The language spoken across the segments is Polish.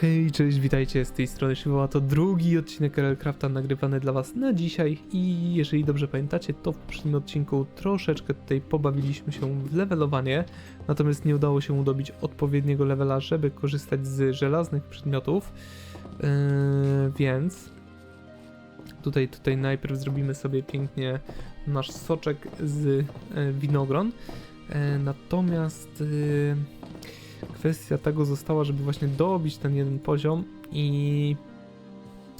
Hej, cześć, witajcie z tej strony Shivoa. To drugi odcinek Crafta nagrywany dla Was na dzisiaj. I jeżeli dobrze pamiętacie, to w poprzednim odcinku troszeczkę tutaj pobawiliśmy się w levelowanie, natomiast nie udało się udobić odpowiedniego levela, żeby korzystać z żelaznych przedmiotów, yy, więc tutaj, tutaj najpierw zrobimy sobie pięknie nasz soczek z yy, winogron, yy, natomiast... Yy, kwestia tego została, żeby właśnie dobić ten jeden poziom i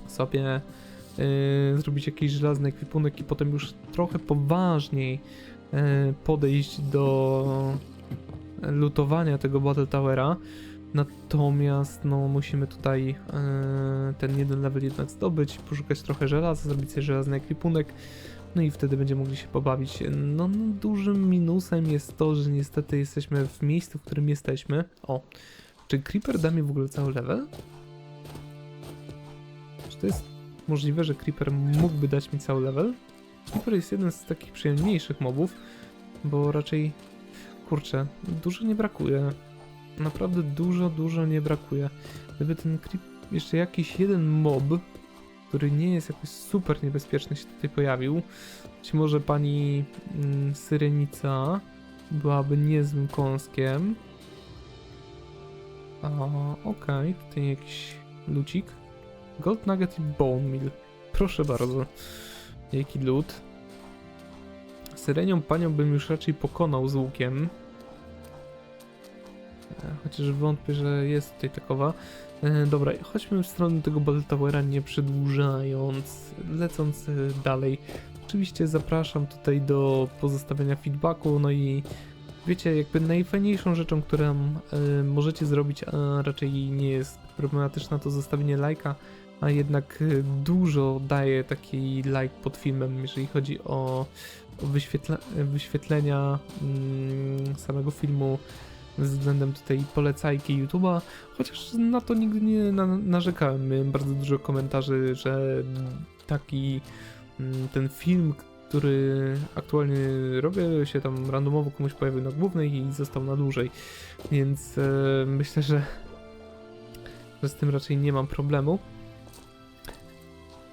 sobie yy, zrobić jakiś żelazny ekwipunek i potem już trochę poważniej yy, podejść do lutowania tego Battle Towera. Natomiast no, musimy tutaj yy, ten jeden level jednak zdobyć, poszukać trochę żelaza, zrobić sobie żelazny ekwipunek. No i wtedy będziemy mogli się pobawić. No, no, dużym minusem jest to, że niestety jesteśmy w miejscu, w którym jesteśmy. O, czy Creeper da mi w ogóle cały level? Czy to jest możliwe, że Creeper mógłby dać mi cały level? Creeper jest jeden z takich przyjemniejszych mobów, bo raczej, kurczę, dużo nie brakuje. Naprawdę dużo, dużo nie brakuje. Gdyby ten creep, jeszcze jakiś jeden mob, który nie jest jakoś super niebezpieczny się tutaj pojawił. Być może pani mm, Syrenica byłaby niezłym kąskiem. A, okej, tutaj jakiś lucik. Gold Nugget i Bone Meal. Proszę bardzo. Jaki lód. Syrenią panią bym już raczej pokonał z łukiem. E, Chociaż wątpię, że jest tutaj takowa. E, dobra, chodźmy w stronę tego Battle Towera, nie przedłużając, lecąc e, dalej. Oczywiście zapraszam tutaj do pozostawienia feedbacku, no i wiecie, jakby najfajniejszą rzeczą, którą e, możecie zrobić, a raczej nie jest problematyczna, to zostawienie lajka, a jednak dużo daje taki like pod filmem, jeżeli chodzi o, o wyświetlenia mm, samego filmu względem tutaj polecajki YouTube'a, chociaż na to nigdy nie na, narzekałem. Miałem bardzo dużo komentarzy, że taki mm, ten film, który aktualnie robię, się tam randomowo komuś pojawił na głównej i został na dłużej. Więc e, myślę, że, że z tym raczej nie mam problemu.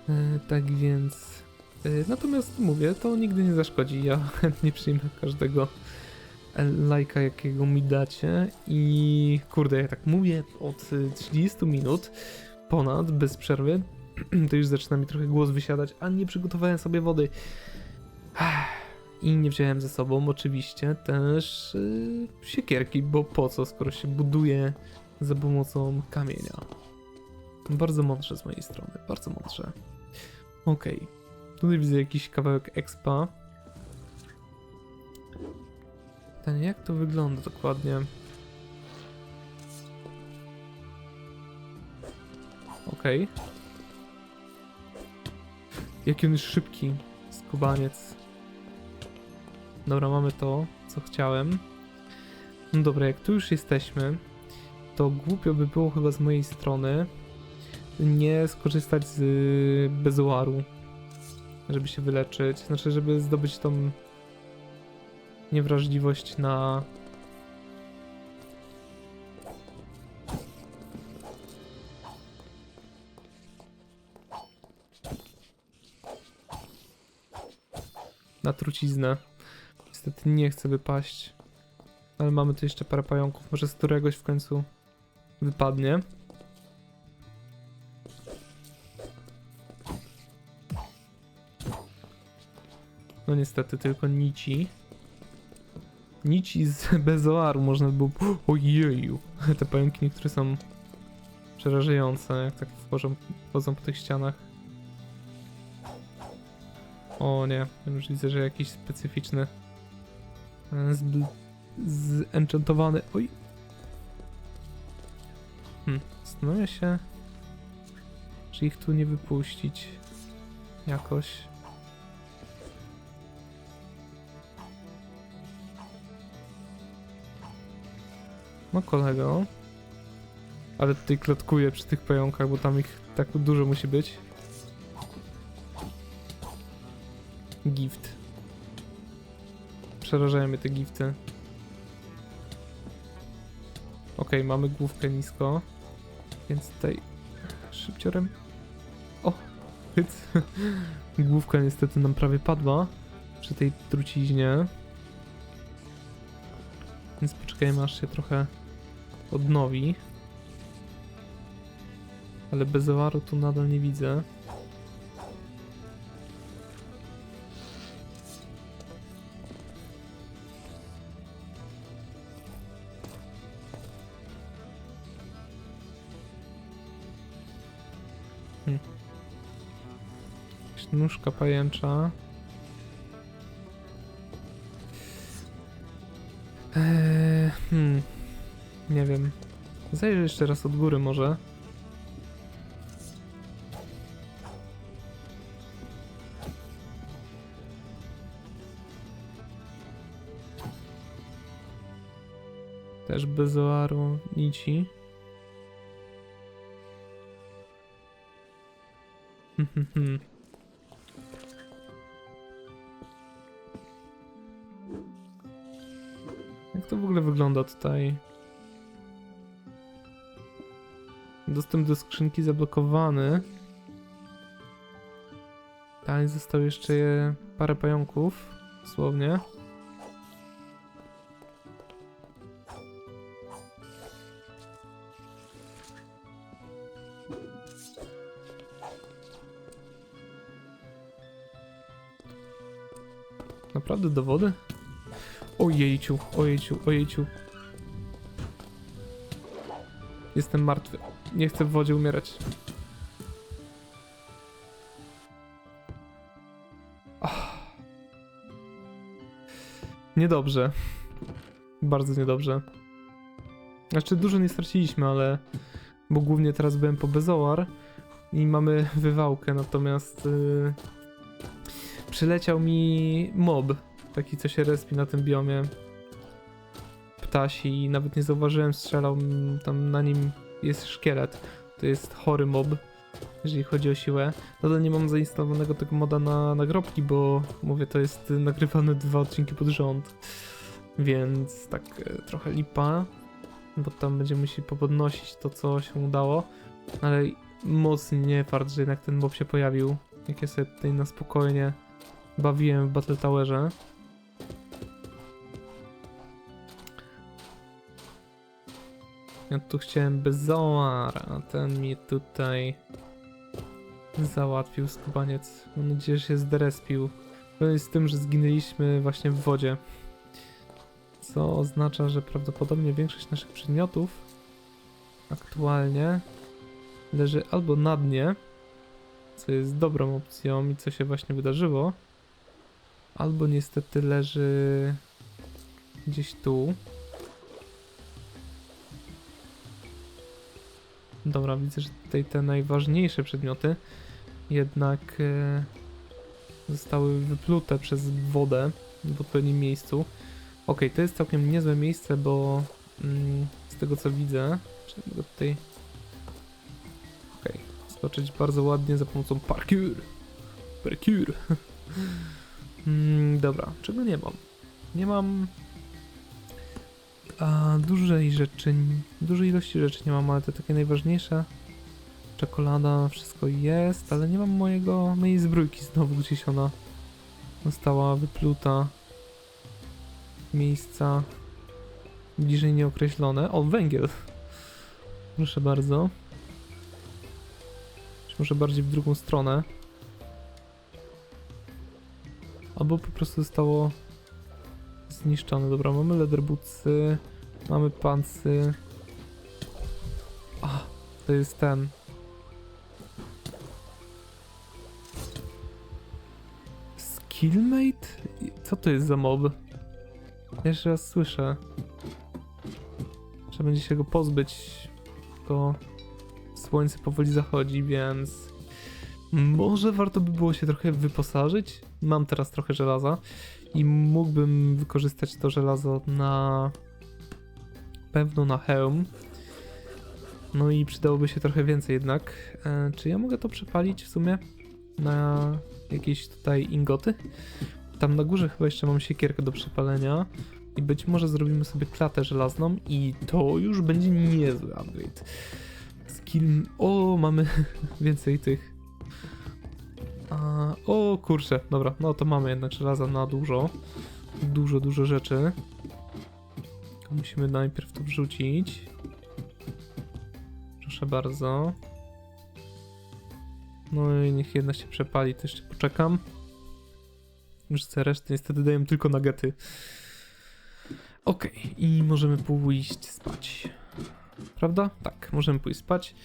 E, tak więc. E, natomiast mówię, to nigdy nie zaszkodzi. Ja chętnie przyjmę każdego lajka, jakiego mi dacie. I kurde, jak tak mówię od y, 30 minut ponad, bez przerwy, to już zaczyna mi trochę głos wysiadać, a nie przygotowałem sobie wody. I nie wziąłem ze sobą oczywiście też yy, siekierki, bo po co, skoro się buduje za pomocą kamienia. Bardzo mądrze z mojej strony, bardzo mądrze. Okej, tutaj widzę jakiś kawałek expa. Pytanie, jak to wygląda dokładnie? Okej. Jaki on jest szybki, skubaniec. Dobra, mamy to, co chciałem. No dobra, jak tu już jesteśmy, to głupio by było chyba z mojej strony nie skorzystać z y, bezoaru, żeby się wyleczyć. Znaczy, żeby zdobyć tą niewrażliwość na. Na truciznę. Niestety nie chcę wypaść. Ale mamy tu jeszcze parę pająków. Może z któregoś w końcu wypadnie. No niestety tylko nici. Nici z bezoaru można by było... Ojeju! Te pająki niektóre są przerażające, jak tak wchodzą, wchodzą po tych ścianach. O nie, już widzę, że jakiś specyficzny e, z, zenchantowany... Oj! Hmm, zastanawiam się, czy ich tu nie wypuścić jakoś. No kolego. Ale tutaj klatkuję przy tych pająkach, bo tam ich tak dużo musi być. Gift. Przerażają mnie te gifty. Okej, mamy główkę nisko. Więc tutaj szybciorem. O, hyc. Główka niestety nam prawie padła przy tej truciźnie. Więc poczekajmy aż się trochę odnowi. Ale bezoaru tu nadal nie widzę. Jakaś Nóżka pajęcza. Jeszcze raz od góry może. Też bezoaru nici. Hmm, hmm, hmm. Jak to w ogóle wygląda tutaj? Dostęp do skrzynki zablokowany. Dalej zostało jeszcze parę pająków, dosłownie. Naprawdę dowody? Ojejciu, ojejciu, ojejciu. Jestem martwy. Nie chcę w wodzie umierać. Ach. Niedobrze. Bardzo niedobrze. Znaczy, dużo nie straciliśmy, ale. Bo głównie teraz byłem po Bezoar i mamy wywałkę, natomiast. Yy, przyleciał mi mob. Taki, co się respi na tym biomie. Ptasi i nawet nie zauważyłem, strzelał tam na nim jest szkielet. To jest chory mob, jeżeli chodzi o siłę. Nadal nie mam zainstalowanego tego moda na nagrobki, bo mówię, to jest nagrywane dwa odcinki pod rząd. Więc tak e, trochę lipa, bo tam będziemy musieli popodnosić to, co się udało. Ale mocny fart, że jednak ten mob się pojawił. Jak ja sobie tutaj na spokojnie bawiłem w Battle Towerze. Ja tu chciałem bezoar, a ten mi tutaj załatwił skubaniec. Mam nadzieję, że się zderespił. To z tym, że zginęliśmy właśnie w wodzie. Co oznacza, że prawdopodobnie większość naszych przedmiotów aktualnie leży albo na dnie, co jest dobrą opcją i co się właśnie wydarzyło, albo niestety leży gdzieś tu. Dobra, widzę, że tutaj te najważniejsze przedmioty jednak e, zostały wyplute przez wodę w odpowiednim miejscu. Ok, to jest całkiem niezłe miejsce, bo mm, z tego co widzę, czy mogę tutaj ok, skoczyć bardzo ładnie za pomocą parkour. Parkour. mm, dobra, czego nie mam? Nie mam a dużej rzeczy, dużej ilości rzeczy nie mam, ale te takie najważniejsze. Czekolada, wszystko jest, ale nie mam mojego, mojej zbrójki znowu gdzieś ona została wypluta. Miejsca bliżej nieokreślone. O, węgiel. Proszę bardzo. Może bardziej w drugą stronę. Albo po prostu zostało zniszczone. Dobra, mamy leatherbutsy, mamy pancy. A, to jest ten. Skillmate? Co to jest za mob? Jeszcze raz słyszę. Trzeba będzie się go pozbyć, to słońce powoli zachodzi, więc może warto by było się trochę wyposażyć. Mam teraz trochę żelaza i mógłbym wykorzystać to żelazo na pewno na hełm. No i przydałoby się trochę więcej jednak. E, czy ja mogę to przepalić w sumie na jakieś tutaj ingoty? Tam na górze chyba jeszcze mam siekierkę do przepalenia i być może zrobimy sobie klatę żelazną i to już będzie niezły upgrade. Skill... O, mamy więcej tych. O, kurczę, dobra, no to mamy jednak żelaza na dużo. Dużo, dużo rzeczy. Musimy najpierw to wrzucić. Proszę bardzo. No i niech jedna się przepali, to jeszcze poczekam. Rzucę resztę, niestety dają tylko nagety. Okej, i możemy pójść spać. Prawda? Tak, możemy pójść spać.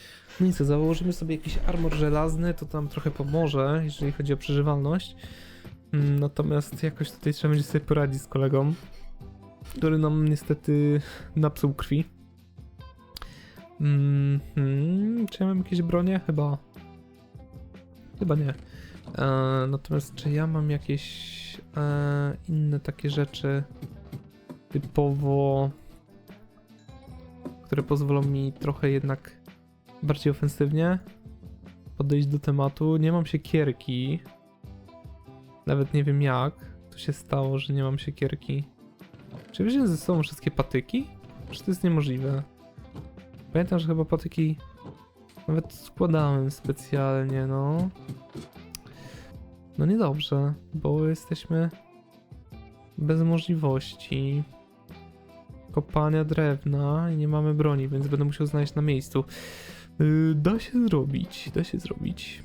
No co, założymy sobie jakiś armor żelazny, to tam trochę pomoże, jeżeli chodzi o przeżywalność. Mm, Natomiast jakoś tutaj trzeba będzie sobie poradzić z kolegą, który nam niestety napsuł krwi. Mm, hmm, czy ja mam jakieś bronie? Chyba. Chyba nie. E, natomiast czy ja mam jakieś e, inne takie rzeczy typowo, które pozwolą mi trochę jednak bardziej ofensywnie podejść do tematu? Nie mam siekierki. Nawet nie wiem jak to się stało, że nie mam siekierki. Czy wziąłem ze sobą wszystkie patyki? Czy to jest niemożliwe? Pamiętam, że chyba patyki nawet składałem specjalnie, no. No niedobrze, bo jesteśmy bez możliwości kopania drewna i nie mamy broni, więc będę musiał znaleźć na miejscu. Yy, da się zrobić, da się zrobić.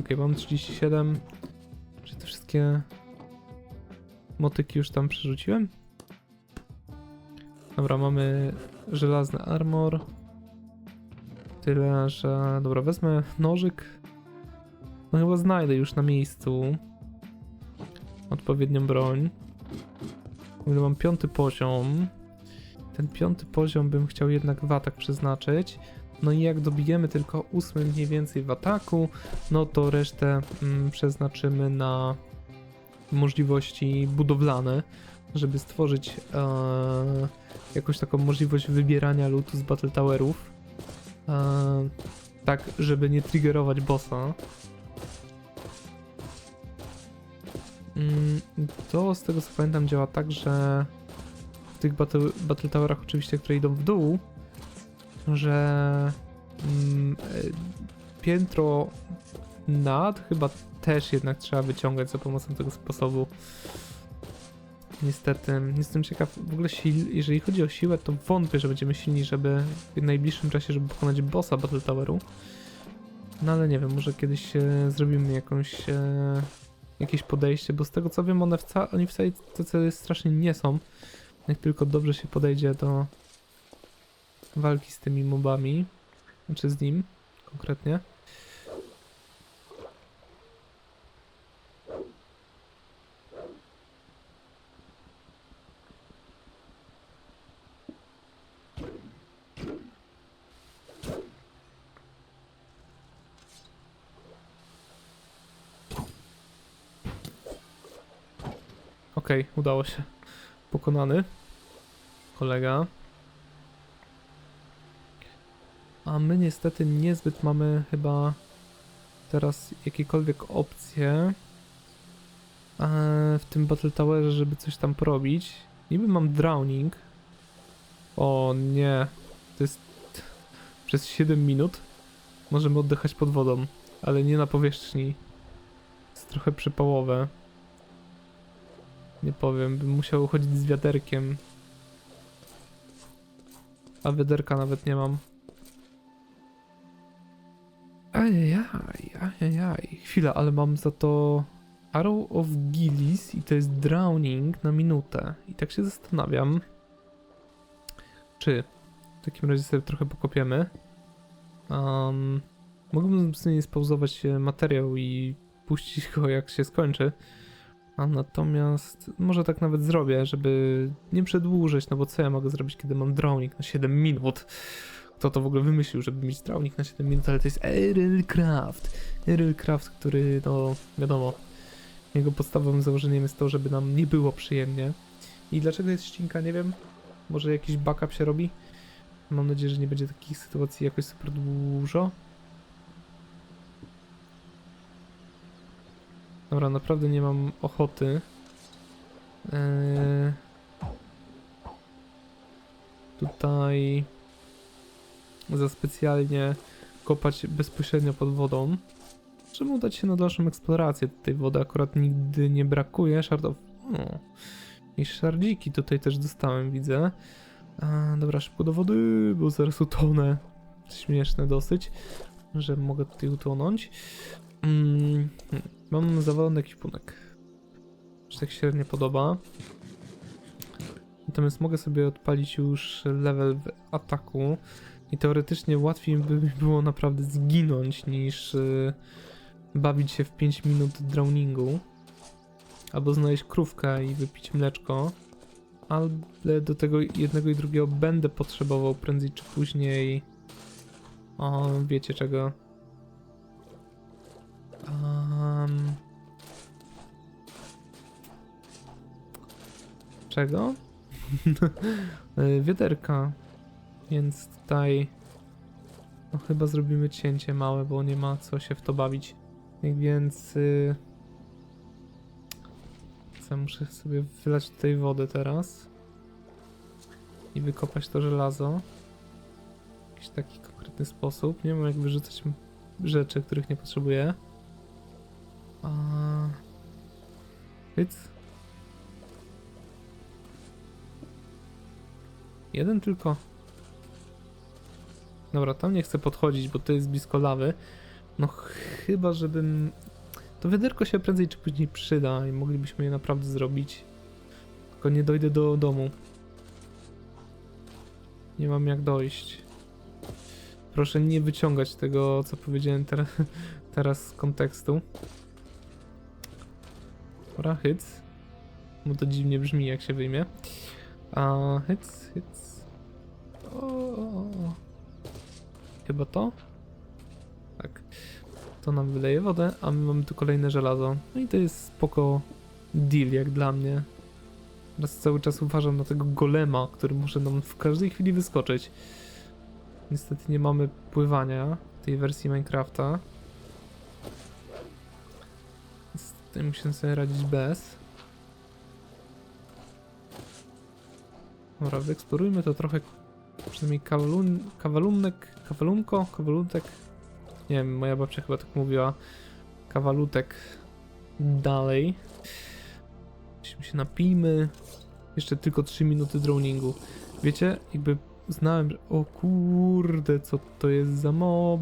Ok, mam 37. Czy te wszystkie motyki już tam przerzuciłem? Dobra, mamy żelazny armor. Tyle, że... Dobra, wezmę nożyk. No chyba znajdę już na miejscu odpowiednią broń. Mówię, mam piąty poziom. Ten piąty poziom bym chciał jednak w atak przeznaczyć. No i jak dobijemy tylko ósmy mniej więcej w ataku, no to resztę mm, przeznaczymy na możliwości budowlane, żeby stworzyć e, jakąś taką możliwość wybierania lootu z Battle Towerów. E, tak, żeby nie triggerować bossa. To z tego co pamiętam działa tak, że w tych battle, battle Towerach oczywiście, które idą w dół, że mm, e, piętro nad chyba też jednak trzeba wyciągać za pomocą tego sposobu. Niestety, jestem ciekaw, w ogóle sił, jeżeli chodzi o siłę, to wątpię, że będziemy silni, żeby w najbliższym czasie, żeby pokonać bossa Battle Toweru. No ale nie wiem, może kiedyś e, zrobimy jakąś, e, jakieś podejście, bo z tego co wiem, one wca, oni wcale tacy strasznie nie są. Jak tylko dobrze się podejdzie do walki z tymi mobami, znaczy z nim konkretnie. Okej, udało się. Pokonany. Kolega. A my niestety niezbyt mamy chyba teraz jakiekolwiek opcje e, w tym Battle Towerze, żeby coś tam porobić. Niby mam drowning. O nie, to jest przez 7 minut. Możemy oddychać pod wodą, ale nie na powierzchni. Jest trochę przypałowe. Nie powiem, bym musiał chodzić z wiaderkiem. A wiaderka nawet nie mam. Ajajaj, ajajaj. Chwila, ale mam za to Arrow of Gillis i to jest Drowning na minutę. I tak się zastanawiam, czy w takim razie sobie trochę pokopiemy. Um, mógłbym sobie spauzować materiał i puścić go jak się skończy. A natomiast może tak nawet zrobię, żeby nie przedłużyć, no bo co ja mogę zrobić, kiedy mam drowning na 7 minut? Kto to w ogóle wymyślił, żeby mieć drowning na 7 minut, ale to jest Errol Craft. Errol Craft, który, no wiadomo, jego podstawowym założeniem jest to, żeby nam nie było przyjemnie. I dlaczego jest ścinka, nie wiem. Może jakiś backup się robi? Mam nadzieję, że nie będzie takich sytuacji jakoś super dużo. Dobra, naprawdę nie mam ochoty. Eee, tutaj za specjalnie kopać bezpośrednio pod wodą, żeby udać się na dalszą eksplorację. Tej wody akurat nigdy nie brakuje. Szardow... O, I szardziki tutaj też dostałem, widzę. A, dobra, szybko do wody, bo zaraz utonę. Śmieszne dosyć, że mogę tutaj utonąć. Mm, mam zawalony ekwipunek. Się tak średnio podoba. Natomiast mogę sobie odpalić już level w ataku i teoretycznie łatwiej by mi było naprawdę zginąć niż y, bawić się w 5 minut drowningu. Albo znaleźć krówkę i wypić mleczko. Ale do tego jednego i drugiego będę potrzebował prędzej czy później. O, wiecie czego. Um, czego? Y, Wiaderka. Więc tutaj. No chyba zrobimy cięcie małe, bo nie ma co się w to bawić. Więc. y, Co muszę sobie wylać tutaj wodę teraz. I wykopać to żelazo. W jakiś taki konkretny sposób. Nie wiem jak wyrzucać rzeczy, których nie potrzebuję. A... Hyc. Jeden tylko. Dobra, tam nie chcę podchodzić, bo to jest blisko lawy. No chyba, żebym... To wiaderko się prędzej czy później przyda i moglibyśmy je naprawdę zrobić. Tylko nie dojdę do domu. Nie mam jak dojść. Proszę nie wyciągać tego, co powiedziałem ter teraz z kontekstu. Dobra, hyc. Bo to dziwnie brzmi, jak się wyjmie. A, hyc, hyc. O, o, o. Chyba to? Tak. To nam wyleje wodę, a my mamy tu kolejne żelazo. No i to jest spoko deal, jak dla mnie. Teraz cały czas uważam na tego golema, który może nam w każdej chwili wyskoczyć. Niestety nie mamy pływania w tej wersji Minecrafta. Tutaj musimy sobie radzić bez. Dobra, wyeksplorujmy to trochę. Przynajmniej kawalun, kawalunek, kawalunko, kawalutek. Nie wiem, moja babcia chyba tak mówiła. Kawalutek dalej. Musimy się napijmy. Jeszcze tylko 3 minuty drowningu. Wiecie, jakby znałem, że... O kurde, co to jest za mob?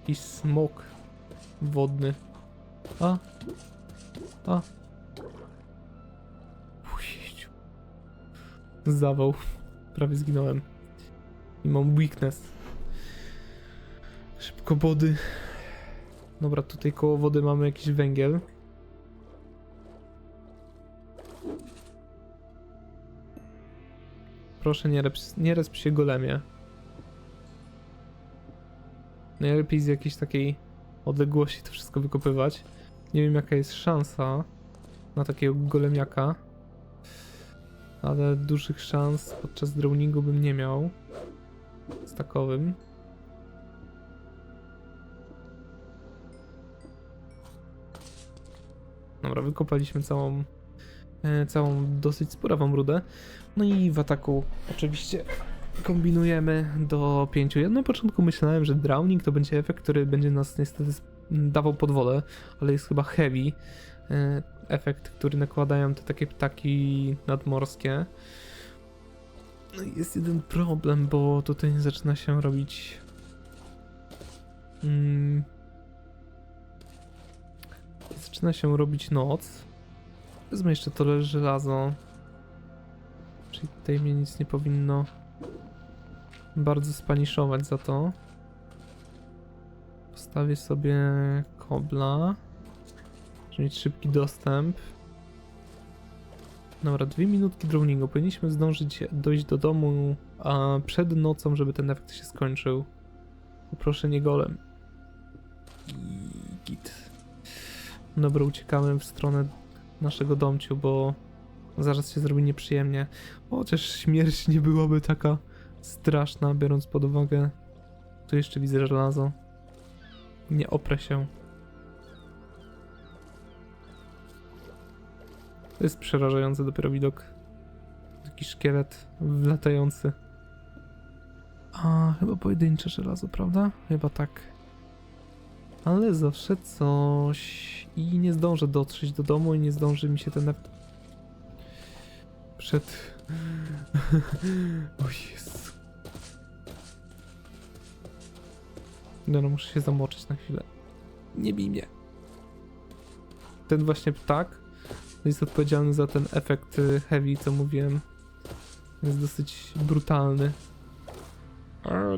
Jakiś smok wodny. A? Ujejciu. Zawał. Prawie zginąłem. I mam weakness. Szybko wody. Dobra, tutaj koło wody mamy jakiś węgiel. Proszę nie, reps, nie resp się golemie. Najlepiej z jakiejś takiej odległości to wszystko wykopywać. Nie wiem jaka jest szansa na takiego golemiaka. Ale dużych szans podczas drowningu bym nie miał. Z takowym. Dobra, wykopaliśmy całą, e, całą dosyć sporową rudę. No i w ataku oczywiście kombinujemy do pięciu. Ja na początku myślałem, że drowning to będzie efekt, który będzie nas niestety dawał pod wodę, ale jest chyba heavy e, efekt, który nakładają te takie ptaki nadmorskie. No jest jeden problem, bo tutaj zaczyna się robić mm, zaczyna się robić noc. Wezmę jeszcze to żelazo. Czyli tutaj mnie nic nie powinno bardzo spaniszować za to. Postawię sobie kobla. Żeby mieć szybki dostęp. Dobra, dwie minutki drowningu. Powinniśmy zdążyć dojść do domu a przed nocą, żeby ten efekt się skończył. Poproszę nie golem. Git. Dobra, uciekamy w stronę naszego domciu, bo zaraz się zrobi nieprzyjemnie. Chociaż śmierć nie byłaby taka straszna, biorąc pod uwagę. Tu jeszcze widzę żelazo. Nie oprę się. To jest przerażający dopiero widok. Taki szkielet latający. A, chyba pojedyncze żelazo, prawda? Chyba tak. Ale zawsze coś. I nie zdążę dotrzeć do domu i nie zdąży mi się ten... Przed... o Jezu. No, no, muszę się na chwilę. Nie bij mnie. Ten właśnie ptak jest odpowiedzialny za ten efekt y, heavy, co mówiłem. Jest dosyć brutalny.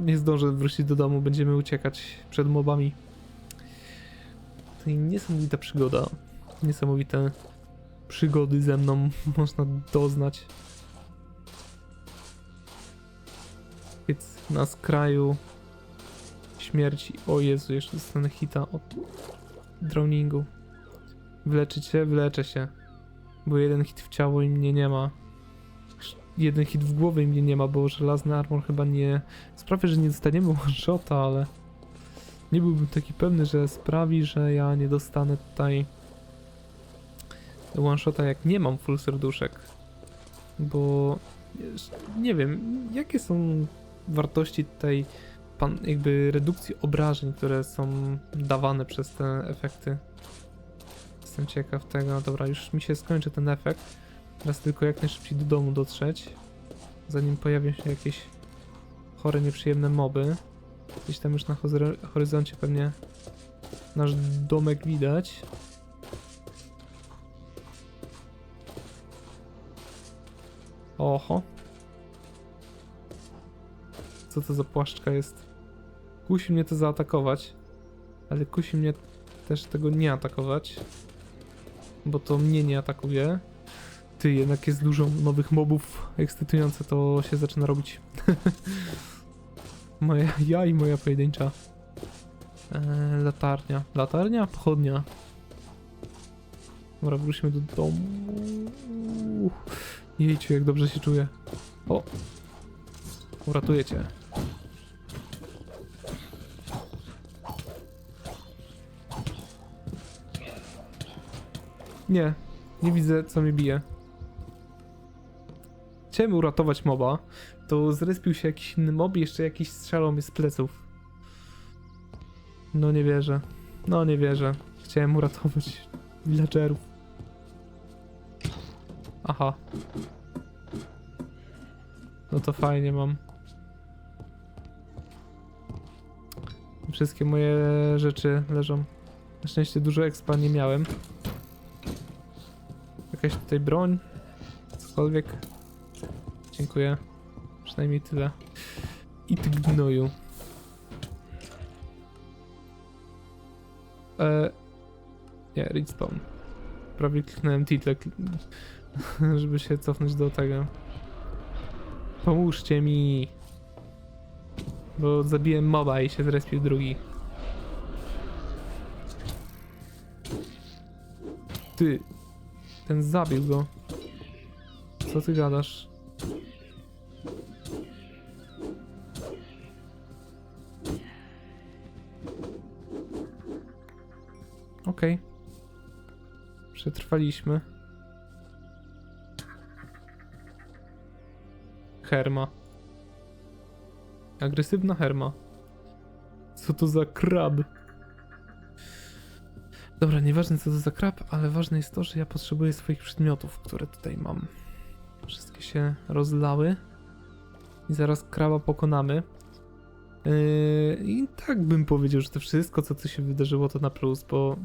Nie zdążę wrócić do domu, będziemy uciekać przed mobami. To niesamowita przygoda. Niesamowite przygody ze mną można doznać. Więc na skraju śmierci. O Jezu, jeszcze dostanę hita od drowningu. Wyleczyć się? Wyleczę się. Bo jeden hit w ciało i mnie nie ma. Jeden hit w głowę i mnie nie ma, bo żelazny armor chyba nie sprawia, że nie dostaniemy one-shota, ale nie byłbym taki pewny, że sprawi, że ja nie dostanę tutaj one-shota jak nie mam full serduszek. Bo nie wiem, jakie są wartości tutaj pan, jakby redukcji obrażeń, które są dawane przez te efekty. Jestem ciekaw tego. Dobra, już mi się skończy ten efekt. Teraz tylko jak najszybciej do domu dotrzeć. Zanim pojawią się jakieś chore, nieprzyjemne moby. Gdzieś tam już na hory- horyzoncie pewnie nasz domek widać. Oho. Co to za płaszczka jest? Kusi mnie to zaatakować, ale kusi mnie też tego nie atakować, bo to mnie nie atakuje. Ty, jednak jest dużo nowych mobów ekscytujące, to się zaczyna robić. moja, ja i moja pojedyncza e, latarnia. Latarnia? Pochodnia. Dobra, wróćmy do domu. Jejciu, jak dobrze się czuję. O! Uratuję cię. Nie, nie widzę co mnie bije. Chciałem uratować moba, to zrespił się jakiś inny mob i jeszcze jakiś strzelał mnie z pleców. No nie wierzę. No nie wierzę. Chciałem uratować villagerów. Aha. No to fajnie mam. Wszystkie moje rzeczy leżą. Na szczęście dużo expa nie miałem. Jakaś tutaj broń. Cokolwiek. Dziękuję. Przynajmniej tyle. I ty gnoju. E... Nie, respawn. Prawie kliknąłem title, żeby się cofnąć do tego. Pomóżcie mi. Bo zabiłem moba i się zrespił drugi. Ty. Ten zabił go. Co ty gadasz? Okej. Przetrwaliśmy. Herma. Agresywna herma. Co to za krab? Dobra, nieważne co to za krab, ale ważne jest to, że ja potrzebuję swoich przedmiotów, które tutaj mam. Wszystkie się rozlały. I zaraz kraba pokonamy. Yy, I tak bym powiedział, że to wszystko, co tu się wydarzyło, to na plus, bo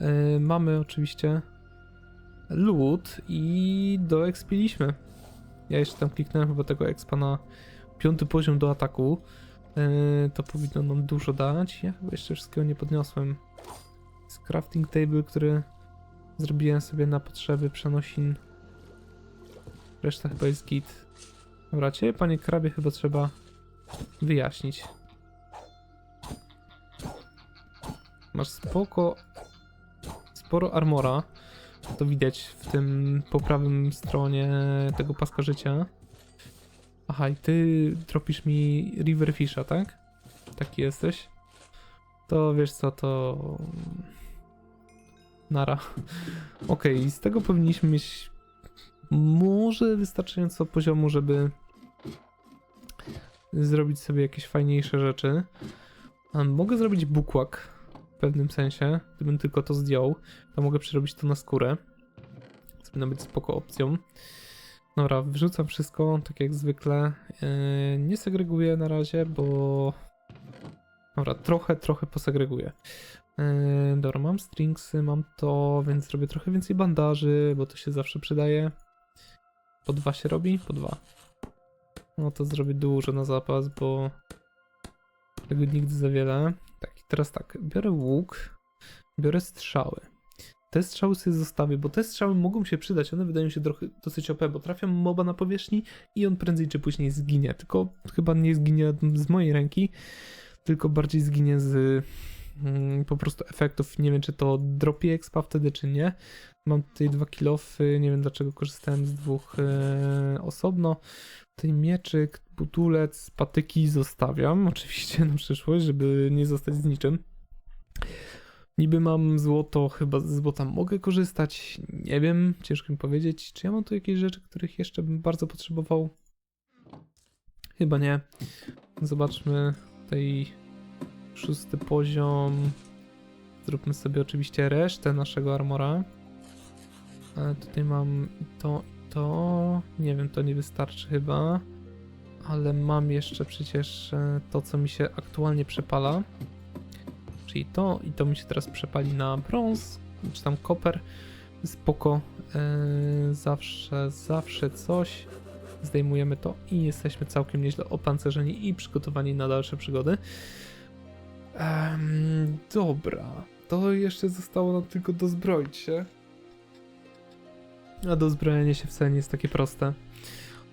yy, mamy oczywiście loot i doekspiliśmy. Ja jeszcze tam kliknąłem chyba tego expa na piąty poziom do ataku. Yy, to powinno nam dużo dać. Ja chyba jeszcze wszystkiego nie podniosłem. Jest crafting table, który zrobiłem sobie na potrzeby przenosin. Reszta chyba jest git. Dobra, ciebie, panie krabie, chyba trzeba wyjaśnić. Masz spoko... Sporo armora. To widać w tym po prawym stronie tego paska życia. Aha, i ty tropisz mi Riverfisha, tak? Taki jesteś? To wiesz co, to... Nara. Okej, okay, z tego powinniśmy mieć może wystarczająco poziomu, żeby zrobić sobie jakieś fajniejsze rzeczy. Mogę zrobić bukłak w pewnym sensie, gdybym tylko to zdjął, to mogę przerobić to na skórę. Co powinno być spoko opcją. Dobra, wrzucam wszystko, tak jak zwykle. Yy, nie segreguję na razie, bo... Dobra, trochę, trochę posegreguję. Yy, dobra, mam stringsy, mam to, więc zrobię trochę więcej bandaży, bo to się zawsze przydaje. Po dwa się robi? Po dwa. No to zrobię dużo na zapas, bo tego nigdy za wiele. Tak, i teraz tak, biorę łuk, biorę strzały. Te strzały sobie zostawię, bo te strzały mogą się przydać, one wydają się trochę dosyć OP, bo trafiam moba na powierzchni i on prędzej czy później zginie. Tylko chyba nie zginie z mojej ręki, tylko bardziej zginie z mm, po prostu efektów. Nie wiem, czy to dropi expa wtedy, czy nie. Mam tutaj dwa kilofy, nie wiem dlaczego korzystałem z dwóch e, osobno. Tutaj mieczyk, butulec, patyki zostawiam oczywiście na przyszłość, żeby nie zostać z niczym. Niby mam złoto, chyba z złota mogę korzystać, nie wiem, ciężko mi powiedzieć. Czy ja mam tu jakieś rzeczy, których jeszcze bym bardzo potrzebował? Chyba nie. Zobaczmy tutaj szósty poziom. Zróbmy sobie oczywiście resztę naszego armora. Ale tutaj mam to, i to. Nie wiem, to nie wystarczy chyba. Ale mam jeszcze przecież e, to, co mi się aktualnie przepala. Czyli to i to mi się teraz przepali na brąz, czy tam koper. Spoko. E, zawsze, zawsze coś. Zdejmujemy to i jesteśmy całkiem nieźle opancerzeni i przygotowani na dalsze przygody. Dobra. To jeszcze zostało nam tylko dozbroić się. A dozbrojenie się wcale nie jest takie proste.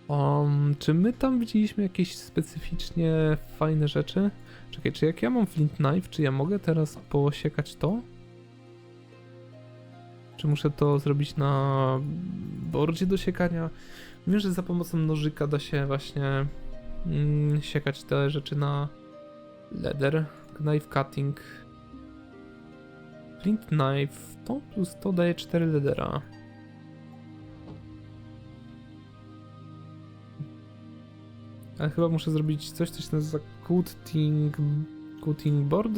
Um, czy my tam widzieliśmy jakieś specyficznie fajne rzeczy? Czekaj, czy jak ja mam flint knife, czy ja mogę teraz posiekać to? Czy muszę to zrobić na bordzie do siekania? Wiem, że za pomocą nożyka da się właśnie mm, siekać te rzeczy na leather, knife cutting. Flint knife, to plus to daje 4 leathera. Ale chyba muszę zrobić coś, co się nazywa cutting, cutting board.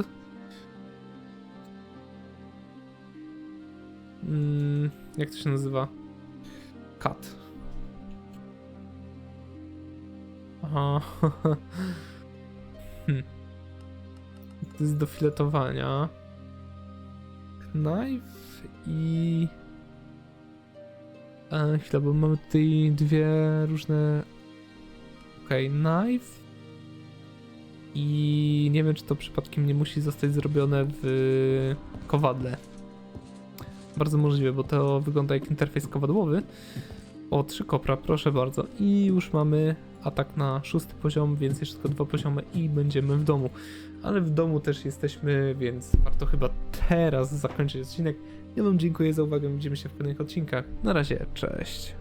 Mm, jak to się nazywa? Cut. Aha. hmm. To jest do filetowania. Knife i... E, chwila, bo mamy tutaj dwie różne Okej, knife. I nie wiem, czy to przypadkiem nie musi zostać zrobione w kowadle. Bardzo możliwe, bo to wygląda jak interfejs kowadłowy. O, trzy kopra, proszę bardzo. I już mamy atak na szósty poziom, więc jeszcze tylko dwa poziomy i będziemy w domu. Ale w domu też jesteśmy, więc warto chyba teraz zakończyć odcinek. Ja wam dziękuję za uwagę, widzimy się w kolejnych odcinkach. Na razie, cześć.